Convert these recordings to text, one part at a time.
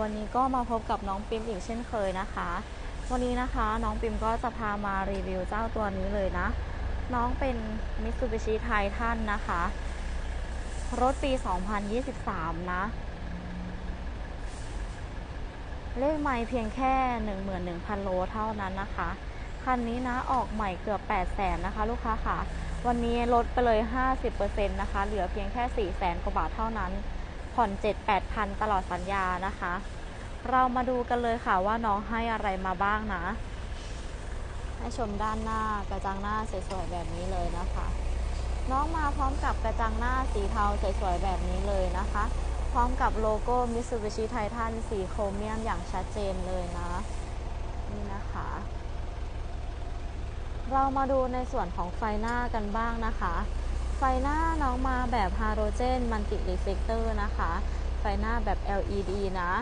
วันนี้ก็มาพบกับน้องปิมอีกเช่นเคยนะคะ วันนี้นะคะน้องปิมก็จะพามารีวิวเจ้าตัวนี้เลยนะ น้องเป็น Mitsubishi Titan นะคะ รถปี 2023 นะ เลขไม่เพียงแค่ 11,000 โลเท่านั้นนะคะ คันนี้นะออกใหม่เกือบ 800,000 นะคะ ลูกค้าค่ะ วันนี้ลดไปเลย 50%นะคะ เหลือเพียงแค่ 400,000 กว่าบาทเท่านั้น ผ่อน 7-8พันตลอดสัญญานะคะ เรามาดูกันเลยค่ะว่าน้องให้อะไรมาบ้างนะ ให้ชมด้านหน้ากระจังหน้าสวยๆแบบนี้เลยนะคะ น้องมาพร้อมกับกระจังหน้าสีเทาสวยๆแบบนี้เลยนะคะ พร้อมกับโลโก้ Mitsubishi Titan สีโครเมียมอย่างชัดเจนเลยนะ นี่นะคะเรามาดูในส่วนของไฟหน้ากันบ้างนะคะ ไฟหน้าน้องมาแบบฮาโลเจนมันติรีเฟกเตอร์นะคะ ไฟหน้าแบบ LED นะ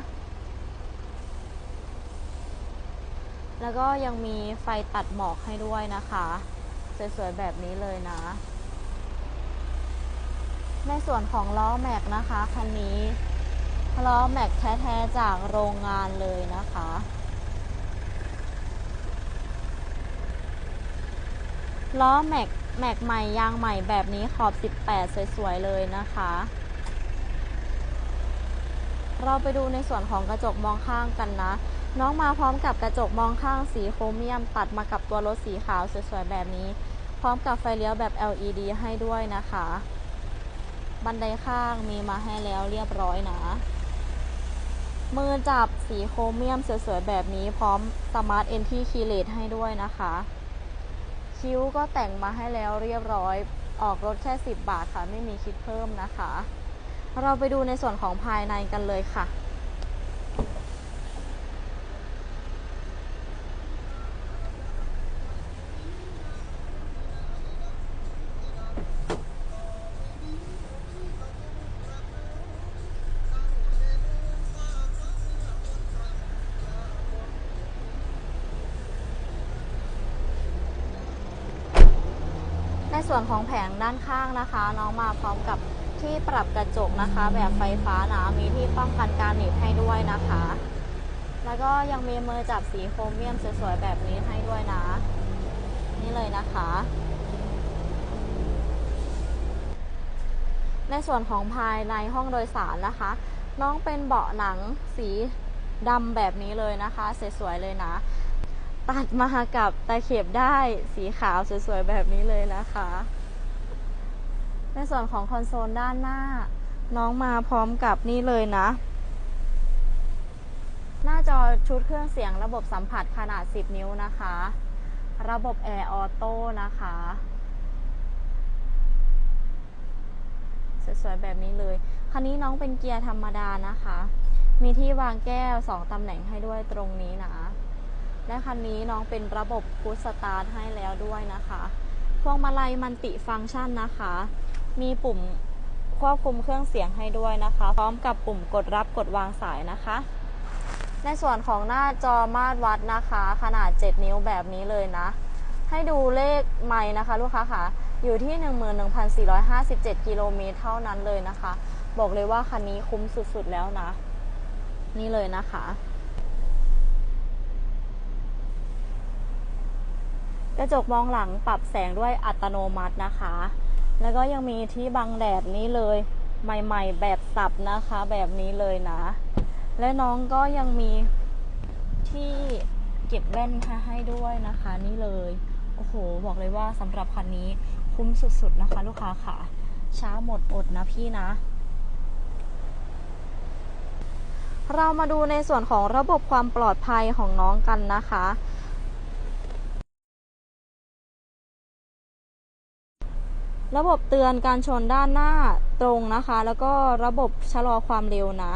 แล้วก็ยังมีไฟตัดหมอกให้ด้วยนะคะ สวยๆ แบบนี้เลยนะ ในส่วนของล้อแม็กนะคะคันนี้ล้อแม็กแท้ๆจากโรงงานเลยนะคะล้อแม็ก แม็กใหม่ยางใหม่แบบนี้ขอบ 18 สวยๆเลยนะคะ เราไปดูในส่วนของกระจกมองข้างกันนะ น้องมาพร้อมกับกระจกมองข้างสีโครเมียมตัดมากับตัวรถสีขาวสวยๆแบบนี้ พร้อมกับไฟเลี้ยวแบบ LED ให้ด้วยนะคะ บันไดข้างมีมาให้แล้วเรียบร้อยนะมือจับสีโครเมียมสวยๆแบบนี้พร้อมสมาร์ทเอนที่คีเลตให้ด้วยนะคะ คิ้วก็แต่งมาให้แล้วเรียบร้อย ออกรถแค่ 10 บาทค่ะ ไม่มีคิดเพิ่มนะคะ เราไปดูในส่วนของภายในกันเลยค่ะ ส่วนของแผงด้านข้างนะคะ น้องมาพร้อมกับที่ปรับกระจกนะคะ แบบไฟฟ้านะมีที่ป้องกันการหนีบให้ด้วยนะคะ แล้วก็ยังมีมือจับสีโครเมียมสวยๆแบบนี้ให้ด้วยนะ นี่เลยนะคะ ในส่วนของภายในห้องโดยสารนะคะ น้องเป็นเบาะหนังสีดำแบบนี้เลยนะคะสวยๆเลยนะ ตัดมากับตะเข็บได้สีขาวสวยๆแบบนี้เลยนะคะ ในส่วนของคอนโซลด้านหน้า น้องมาพร้อมกับนี่เลยนะ หน้าจอชุดเครื่องเสียงระบบสัมผัสขนาด 10 นิ้วนะคะ ระบบแอร์ออโต้นะคะ สวยๆแบบนี้เลย คันนี้น้องเป็นเกียร์ธรรมดานะคะ มีที่วางแก้ว 2ตำแหน่งให้ด้วยตรงนี้นะ และคันนี้น้องเป็นระบบพุชสตาร์ทให้แล้วด้วยนะคะ พวงมาลัยมันติฟังก์ชันนะคะ มีปุ่มควบคุมเครื่องเสียงให้ด้วยนะคะ พร้อมกับปุ่มกดรับกดวางสายนะคะ ในส่วนของหน้าจอมาตรวัดนะคะ ขนาด 7 นิ้วแบบนี้เลยนะ ให้ดูเลขไม้นะคะ ลูกค้าค่ะ อยู่ที่ 11,457 กิโลเมตรเท่านั้นเลยนะคะ บอกเลยว่าคันนี้คุ้มสุดๆแล้วนะ นี่เลยนะคะ กระจกมองหลังปรับแสงด้วยอัตโนมัตินะคะ แล้วก็ยังมีที่บังแดดนี้เลย ใหม่ ๆ แบบสับนะคะ แบบนี้เลยนะ และน้องก็ยังมีที่เก็บแว่นให้ด้วยนะคะนี่เลยโอ้โห บอกเลยว่าสำหรับคันนี้คุ้มสุดๆนะคะ ลูกค้าค่ะ ช้าหมดอดนะพี่นะ เรามาดูในส่วนของระบบความปลอดภัยของน้องกันนะคะ ระบบเตือนการชนด้านหน้าตรงนะคะ แล้วก็ระบบชะลอความเร็วนะ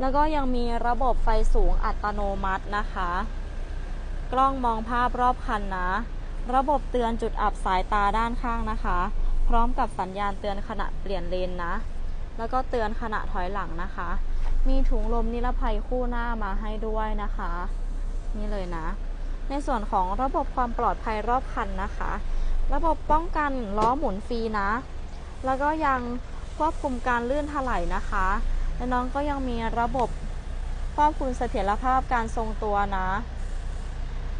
แล้วก็ยังมีระบบไฟสูงอัตโนมัตินะคะ กล้องมองภาพรอบคันนะ ระบบเตือนจุดอับสายตาด้านข้างนะคะ พร้อมกับสัญญาณเตือนขณะเปลี่ยนเลนนะ แล้วก็เตือนขณะถอยหลังนะคะ มีถุงลมนิรภัยคู่หน้ามาให้ด้วยนะคะ นี่เลยนะ ในส่วนของระบบความปลอดภัยรอบคันนะคะ ระบบป้องกันล้อหมุนฟรีนะ แล้วก็ยังควบคุมการลื่นถลายนะคะ และน้องก็ยังมีระบบครอบคุมเสถียรภาพการทรงตัวนะ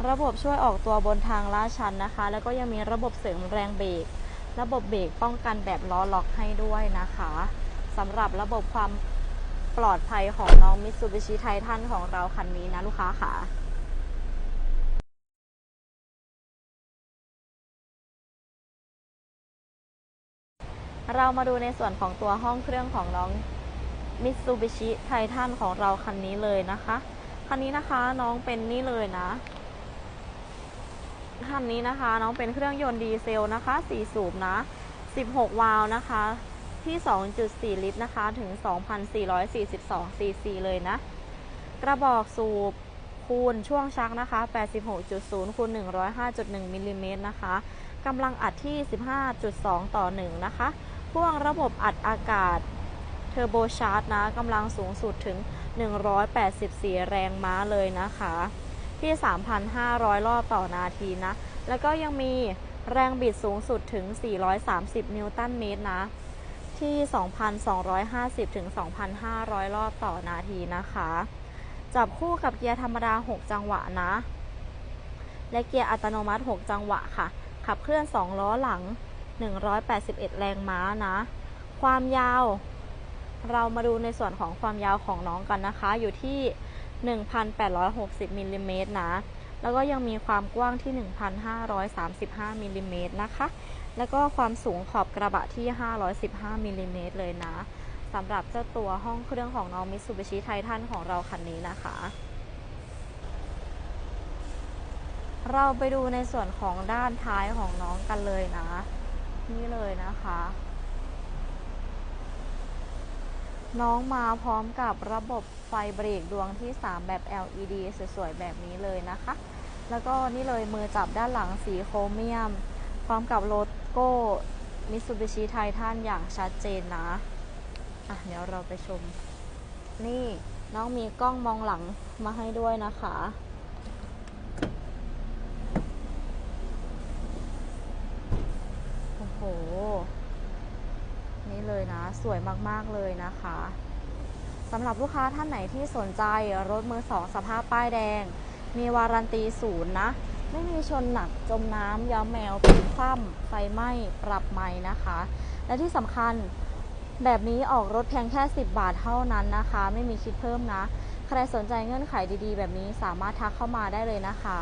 ระบบช่วยออกตัวบนทางลาดชันนะคะ แล้วก็ยังมีระบบเสริมแรงเบรก ระบบเบรกป้องกันแบบล้อล็อกให้ด้วยนะคะสำหรับระบบความปลอดภัยของน้อง Mitsubishi Titan ของเราคันนี้นะลูกค้าค่ะ เรามาดูในส่วนของตัวห้องเครื่องของน้อง Mitsubishi Titan ของเราคันนี้เลยนะคะ คันนี้นะคะน้องเป็นนี่เลยนะ คันนี้นะคะน้องเป็นเครื่องยนต์ดีเซลนะคะ 4 สูบนะ 16 วาล์วนะคะ ที่ 2.4 ลิตรนะคะ ถึง 2,442 ซีซีเลยนะ กระบอกสูบคูณช่วงชักนะคะ 86.0 คูณ 105.1 มิลลิเมตรนะคะ กำลังอัดที่ 15.2 ต่อ 1 นะคะ พ่วงระบบอัดอากาศเทอร์โบชาร์จนะกำลังสูงสุดถึง 184 แรงม้าเลยนะคะ ที่ 3,500 รอบต่อนาทีนะ แล้วก็ยังมีแรงบิดสูงสุดถึง 430 นิวตันเมตรนะ ที่ 2,250 ถึง 2,500 รอบต่อนาทีนะคะ จับคู่กับเกียร์ธรรมดา 6 จังหวะนะ และเกียร์อัตโนมัติ 6 จังหวะค่ะ ขับเคลื่อน 2 ล้อหลัง 181 แรงม้านะ ความยาว เรามาดูในส่วนของความยาวของน้องกันนะคะ อยู่ที่ 1,860มิลลิเมตรนะ แล้วก็ยังมีความกว้างที่ 1,535มิลลิเมตรนะคะ แล้วก็ความสูงขอบกระบะที่ 515มิลลิเมตรเลยนะสำหรับเจ้าตัวห้องเครื่องของน้อง Mitsubishi Titan ของเราคันนี้นะคะ เราไปดูในส่วนของด้านท้ายของน้องกันเลยนะ นี่เลยนะคะ น้องมาพร้อมกับระบบไฟเบรกดวงที่ 3 แบบ LED สวยๆ แบบนี้เลยนะคะ แล้วก็นี่เลยมือจับด้านหลังสีโครเมียม พร้อมกับโลโก้ Mitsubishi Titan อย่างชัดเจนนะ อะ เดี๋ยวเราไปชม นี่น้องมีกล้องมองหลังมาให้ด้วยนะคะ โอ้โห นี่เลยนะ สวยมากๆเลยนะคะสำหรับลูกค้าท่านไหนที่สนใจรถมือสองสภาพป้ายแดง มีวารันตีศูนย์นะ ไม่มีชนหนักจมน้ำย้อมแมวพลิกคว่ำไฟไหม้ปรับใหม่นะคะ และที่สำคัญแบบนี้ออกรถเพียงแค่ 10 บาทเท่านั้นนะคะ ไม่มีคิดเพิ่มนะ ใครสนใจเงื่อนไขดีๆ แบบนี้สามารถทักเข้ามาได้เลยนะคะ